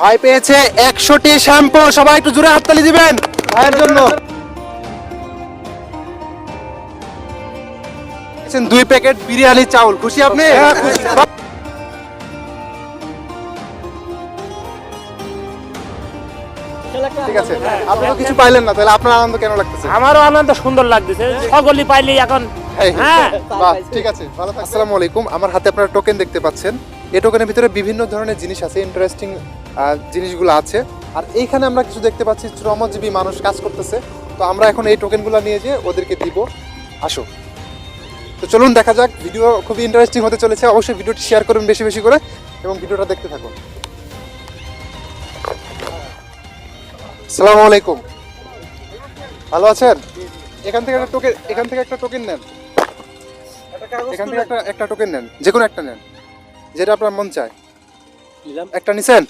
ভাই পেয়েছে একশোটি শ্যাম্পু। সবাই একটু জোরে হাততালি দিবেন। ভাইয়ের জন্য। দুই প্যাকেট বিরিয়ানি চাউল। খুশি আপনি? ঠিক আছে। কিছু পাইলেন না তাহলে আপনার আনন্দ কেন লাগতেছে? আমারও আনন্দ সুন্দর লাগতেছে। সকলই পাইলে এখন হ্যাঁ। ঠিক আছে ভালো আসসালামু আলাইকুম। আমার হাতে আপনারা টোকেন দেখতে পাচ্ছেন। এই টোকেনের ভিতরে বিভিন্ন ধরনের জিনিস আছে ইন্টারেস্টিং জিনিসগুলো আছে। আর এইখানে আমরা কিছু দেখতে পাচ্ছি শ্রমজীবী মানুষ কাজ করতেছে। তো আমরা এখন এই টোকেনগুলো নিয়ে যেয়ে ওদেরকে দিব। আসো। তো চলুন দেখা যাক ভিডিও খুবই ইন্টারেস্টিং হতে চলেছে। অবশ্যই ভিডিওটি শেয়ার করুন বেশি বেশি করে এবং ভিডিওটা দেখতে থাকুন। আসসালামু আলাইকুম। ভালো আছেন? এখান থেকে একটা টোকেন এখান থেকে একটা টোকেন নেন। এখান থেকে একটা একটা টোকেন নেন। যে কোনো একটা নেন যেটা আপনার মন চায়। একটা নিছেন?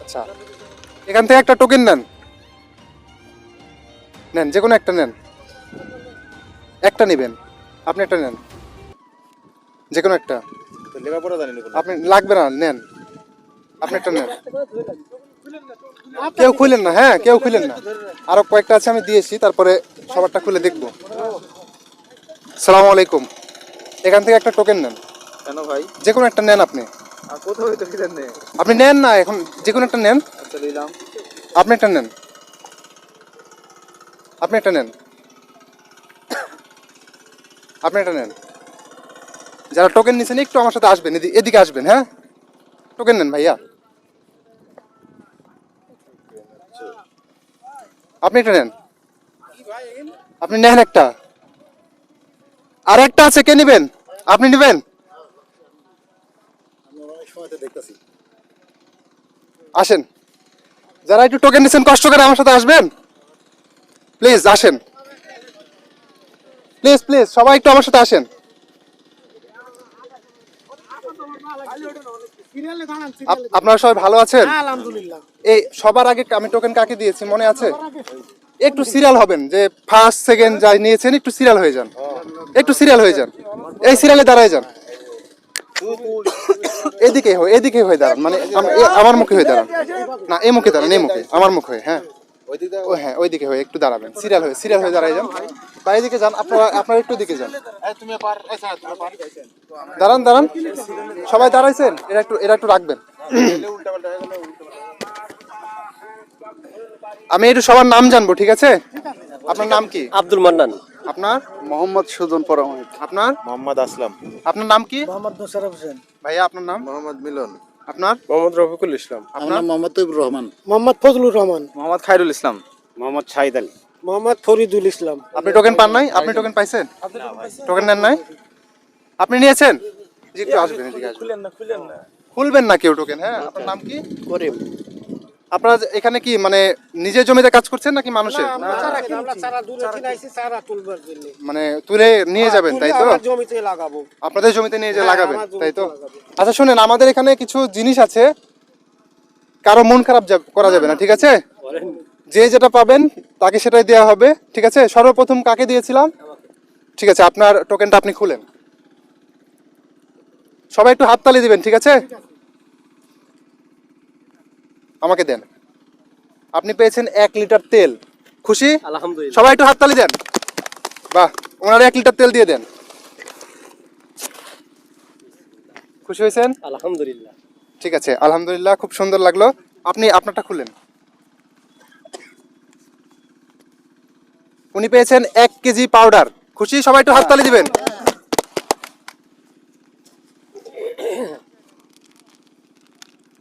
আচ্ছা। এখান থেকে একটা টোকেন নেন। নেন যে কোনো একটা নেন। একটা নেবেন। আপনি একটা নেন। যে কোনো একটা আপনি লাগবে না নেন। আপনি একটা নেন। কেউ খুলেন না হ্যাঁ কেউ খুলেন না। আরও কয়েকটা আছে আমি দিয়েছি তারপরে সবারটা খুলে দেখব। সালাম আলাইকুম। এখান থেকে একটা টোকেন নেন। কেন ভাই? যে কোনো একটা নেন আপনি। আপনি নেন না এখন যে কোনো একটা নেন। আচ্ছা আপনি একটা নেন। আপনি একটা নেন। আপনি একটা নেন। যারা টোকেন নিছেন একটু আমার সাথে আসবেন এদি- এদিকে আসবেন হ্যাঁ? টোকেন নেন ভাইয়া। আপনি একটা নেন। আপনি নেন একটা। আর একটা আছে কে নেবেন? আপনি নেবেন? আসেন। যারা একটু টোকেন নিচ্ছেন কষ্ট করে আমার সাথে আসবেন? প্লিজ আসেন। প্লিজ প্লিজ সবাই একটু আমার সাথে আসেন। আপনারা সবাই ভালো আছেন? এই সবার আগে আমি টোকেন কাকে দিয়েছি মনে আছে? একটু সিরিয়াল হবেন যে ফার্স্ট সেকেন্ড যাই নিয়েছেন একটু সিরিয়াল হয়ে যান। একটু সিরিয়াল হয়ে যান। এই সিরিয়ালে দাঁড়ায় যান। এদিকে হয়ে এদিকে হয়ে দাঁড়ান মানে আমার মুখে হয়ে দাঁড়ান। না এই মুখে দাঁড়ান এই মুখে, আমার মুখে, হয়ে। ও হ্যাঁ ওইদিকে হয়ে, একটু দাঁড়াবেন, সিরিয়াল হয়ে সিরিয়াল হয়ে দাঁড়ায় যান। বা এদিকে যান, আপনারা আপনারা একটু দিকে যান। দাঁড়ান দাঁড়ান। সবাই দাঁড়াইছেন? এরা একটু এরা একটু রাখবেন। আমি একটু সবার নাম জানব, ঠিক আছে? আপনার নাম কি? আব্দুল মান্নান। আপনার? মোহাম্মদ সুজন পরামাইত আপনার? মোহাম্মদ আসলাম। আপনার নাম কি? মোহাম্মদ মোশারফ হোসেন। ভাইয়া আপনার নাম? মোহাম্মদ মিলন। আপনার? মোহাম্মদ রফিকুল ইসলাম। আপনার? মোহাম্মদ তৈবুর রহমান। মোহাম্মদ ফজলুর রহমান। মোহাম্মদ খায়রুল ইসলাম। মোহাম্মদ শাহিদ আলী। মোহাম্মদ ফরিদুল ইসলাম। আপনি টোকেন পান নাই? আপনি টোকেন পাইছেন? টোকেন নেন নাই? আপনি নিয়েছেন? জি একটু আসবেন এদিকে আসবেন। খুলবেন না কেউ টোকেন হ্যাঁ? আপনার নাম কি? করিম। আপনারা এখানে কি মানে নিজের জমিতে কাজ করছেন নাকি মানুষের? আমরা চারা দূরে কিনাইছি চারা তুলবার জন্য। মানে তুলে নিয়ে যাবেন তাই তো? জমিতে লাগাবো। আপনাদের জমিতে নিয়ে যে হ্যাঁ, লাগাবেন তাই তো? আচ্ছা শুনেন আমাদের এখানে কিছু জিনিস আছে। কারও মন খারাপ করা যাবে না ঠিক আছে? যে যেটা পাবেন তাকে সেটাই দেওয়া হবে ঠিক আছে? সর্বপ্রথম কাকে দিয়েছিলাম? ঠিক আছে আপনার টোকেনটা আপনি খুলেন। সবাই একটু হাততালি দিবেন ঠিক আছে? আমাকে দেন। আপনি পেয়েছেন এক লিটার তেল। খুশি? আলহামদুলিল্লাহ। সবাই একটু হাততালি দেন। বাহ ওনারা এক লিটার তেল দিয়ে দেন। খুশি হয়েছেন? আলহামদুলিল্লাহ। ঠিক আছে আলহামদুলিল্লাহ খুব সুন্দর লাগল। আপনি আপনারটা খুলেন উনি পেয়েছেন এক কেজি পাউডার। খুশি? সবাই একটু হাততালি দিবেন।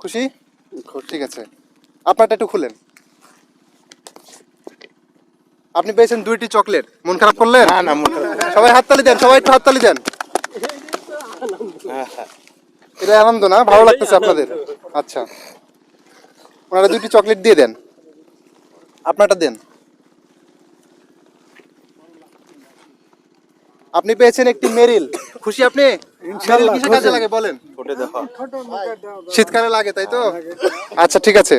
খুশি? ঠিক আছে। আপনারটা একটু খুলেন। আপনি পেয়েছেন দুইটি চকলেট। মন খারাপ করলেন? না না মনে সবাই হাততালি দেন সবাই একটু হাততালি দেন। এটা আনন্দ না? ভালো লাগতেছে আপনাদের? আচ্ছা। ওনারা দুইটি চকলেট দিয়ে দেন। আপনারটা দেন। আপনি পেয়েছেন একটি মেরিল। খুশি আপনি? কাজে লাগে বলেন? শীতকালে লাগে তাই তো? আচ্ছা ঠিক আছে।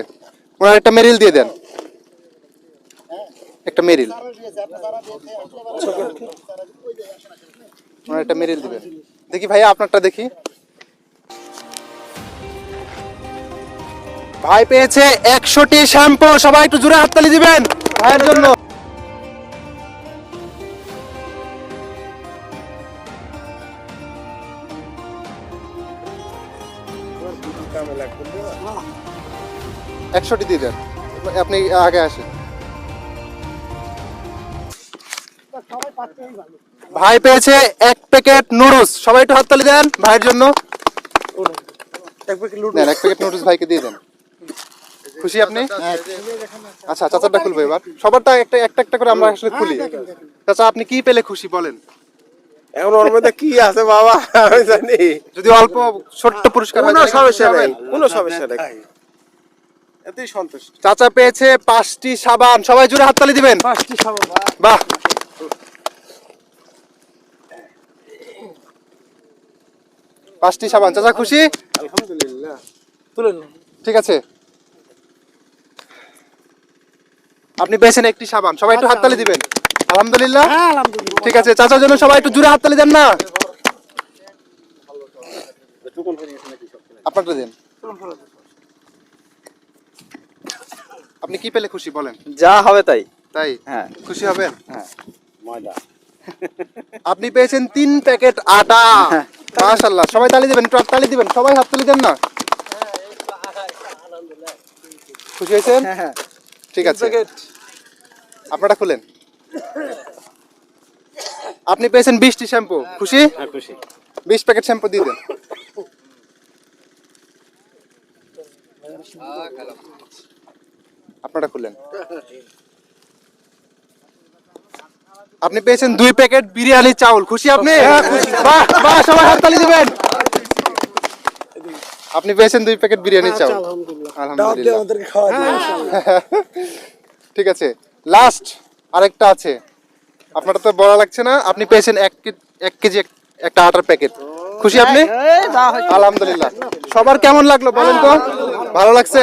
ওনার একটা মেরিল দিয়ে দেন। একটা মেরিল। ওনার একটা মেরিল দিবেন। দেখি ভাইয়া আপনারটা দেখি। ভাই পেয়েছে একশোটি শ্যাম্পু। সবাই একটু জোরে হাততালি দিবেন। ভাইয়ের জন্য। একশোটি দিয়ে দেন। আপনি আগে আসেন। ভাই পেয়েছে এক প্যাকেট নুডলস। সবাই একটু হাততালি দেন ভাইয়ের জন্য। এক প্যাকেট নুডলস। ভাইকে দিয়ে দেন। খুশি আপনি? আচ্ছা চাচারটা খুলবে এবার। সবারটা একটা একটা একটা করে আমরা আসলে খুলি। চাচা আপনি কি পেলে খুশি বলেন? এখন ওর মধ্যে কি আছে বাবা? আমি জানি। যদি অল্প ছোট্ট পুরস্কার কোনো সমস্যা নেই কোনো সমস্যা নেই। এতেই সন্তুষ্ট। চাচা পেয়েছে পাঁচটি সাবান। সবাই জুড়ে হাততালি দিবেন। পাঁচটি সাবান বাহ। পাঁচটি সাবান। চাচা খুশি? আলহামদুলিল্লাহ। তুলেন ঠিক আছে। আপনি পেয়েছেন একটি সাবান। সবাই একটু হাততালি দিবেন। আলহামদুলিল্লাহ। হ্যাঁ ঠিক আছে চাচার জন্য সবাই একটু জুড়ে হাততালি দেন না। আপনারটা দেন। আপনি কি পেলে খুশি বলেন? যা হবে তাই। তাই? হ্যাঁ। খুশি হবেন? ময়দা। আপনি পেয়েছেন তিন প্যাকেট আটা। মাশাল্লাহ সবাই তালি দিবেন একটু তালি দিবেন সবাই হাত তালি দেন না। খুশি হয়েছেন? হ্যাঁ ঠিক আছে। আপনারা খুলেন। আপনি পেয়েছেন বিশটি শ্যাম্পু। খুশি? হ্যাঁ খুশি। বিশ প্যাকেট শ্যাম্পু দিয়ে দেন। আপনারা খুলেন আপনি পেয়েছেন দুই প্যাকেট বিরিয়ানি চাউল। খুশি আপনি? বাহ বাহ সবাই হাততালি দিবেন। আপনি পেয়েছেন দুই প্যাকেট বিরিয়ানি চাউল। আলহামদুলিল্লাহ। ঠিক আছে। লাস্ট আরেকটা আছে। আপনারা তো বলা লাগছে না আপনি পেয়েছেন এক কে- এক কেজি একটা আটার প্যাকেট। খুশি আপনি? আলহামদুলিল্লাহ। সবার কেমন লাগল বলেন তো? ভালো লাগছে?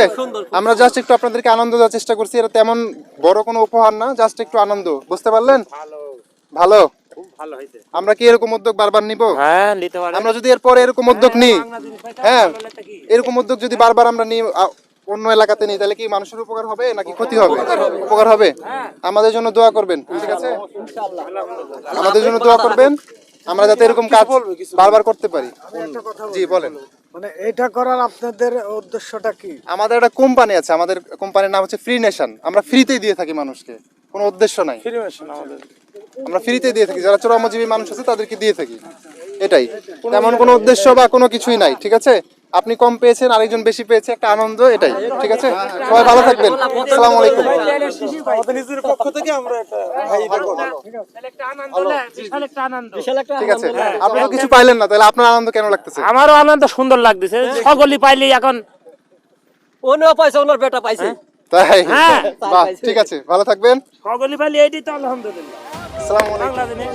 আমরা জাস্ট একটু আপনাদেরকে আনন্দ দেওয়ার চেষ্টা করছি এটা তেমন বড় কোনো উপহার না জাস্ট একটু আনন্দ। বুঝতে পারলেন? ভালো। ভালো? আমরা কি এরকম উদ্যোগ বারবার নিব? হ্যাঁ নিতে পারে আমরা যদি এরপরে এরকম উদ্যোগ নিই হ্যাঁ এরকম উদ্যোগ যদি বারবার আমরা নিই অন্য এলাকাতে নেই তাহলে কি মানুষের উপকার হবে নাকি ক্ষতি হবে? উপকার হবে। আমাদের জন্য দোয়া করবেন ঠিক আছে? আমাদের জন্য দোয়া করবেন আমরা যাতে এরকম কাজ বারবার করতে পারি। জি বলেন। মানে এটা করার আপনাদের উদ্দেশ্যটা কি? আমাদের একটা কোম্পানি আছে আমাদের কোম্পানির নাম হচ্ছে ফ্রি নেশন আমরা ফ্রিতেই দিয়ে থাকি মানুষকে কোনো উদ্দেশ্য নাই। আমরা ফ্রিতে দিয়ে থাকি যারা চরমজীবী মানুষ আছে তাদেরকে দিয়ে থাকি এটাই। তেমন কোনো উদ্দেশ্য বা কোনো কিছুই নাই ঠিক আছে? আপনি কম পেয়েছেন আরেকজন বেশি পেয়েছে একটা আনন্দ এটাই। ঠিক আছে? সবাই ভালো থাকবেন। আসসালামু আলাইকুম। পক্ষ থেকে আমরা এটা ভাই এটা করব। একটা আনন্দ না, বিশাল একটা আনন্দ ঠিক আছে। আপনি তো কিছু পাইলেন না তাহলে আপনার আনন্দ কেন লাগতেছে? আমারও আনন্দ সুন্দর লাগতেছে। সকলই পাইলেই এখন ওনাও পাইছে ওনার বেটা পাইছে। তাই? হ্যাঁ। ঠিক আছে ভালো থাকবেন। সকলই পাইলে এইটি তো আলহামদুলিল্লাহ। আসসালামু আলাইকুম। বাংলাদেশে।